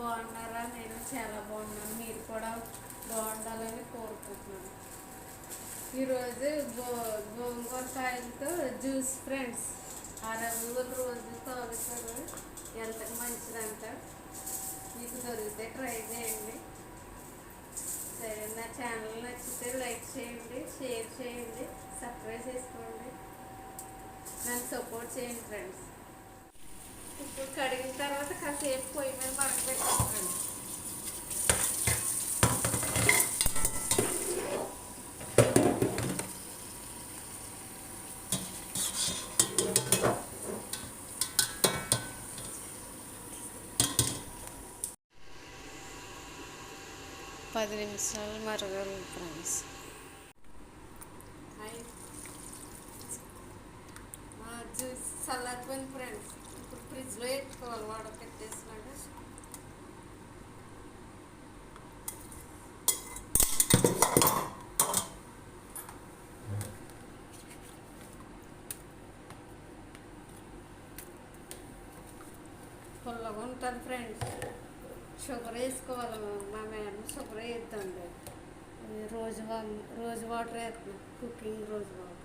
బాగున్నారా? నేను చాలా బాగున్నాను. మీరు కూడా బాగుండాలని కోరుకుంటున్నాను. ఈరోజు గో గోంగూర కాయలతో జ్యూస్ ఫ్రెండ్స్. అరవై రోజు తాగుతారు. ఎంత మంచిదంట. మీకు దొరికితే ట్రై చేయండి. సరే నా ఛానల్ నచ్చితే లైక్ చేయండి షేర్ చేయండి సబ్స్క్రైబ్ చేసుకోండి. నన్ను సపోర్ట్ చేయండి ఫ్రెండ్స్. ఇప్పుడు కడిగిన తర్వాత పోయి మీద మరగపెట్టాను పది నిమిషాలు మరగాలి ఫ్రెండ్స్ హాయ్ జ్యూస్ చల్లారిపోయింది ఫ్రెండ్స్ ఫ్రిడ్జ్లో పెట్టుకోవాలి వాటర్ పెట్టేసినాక పుల్లగా ఉంటుంది ఫ్రెండ్స్ షుగర్ వేసుకోవాలి మా మేడం షుగర్ వేద్దండి రోజు రోజు వాటర్ వేస్తున్నాం కుకింగ్ రోజు వాటర్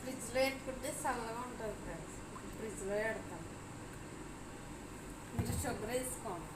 ఫ్రిడ్జ్లో పెట్టుకుంటే చల్లగా ఉంటుంది ఫ్రెండ్స్ ఫ్రిడ్జ్లో పెడతాం. మీరు షుగర్ వేసుకోండి.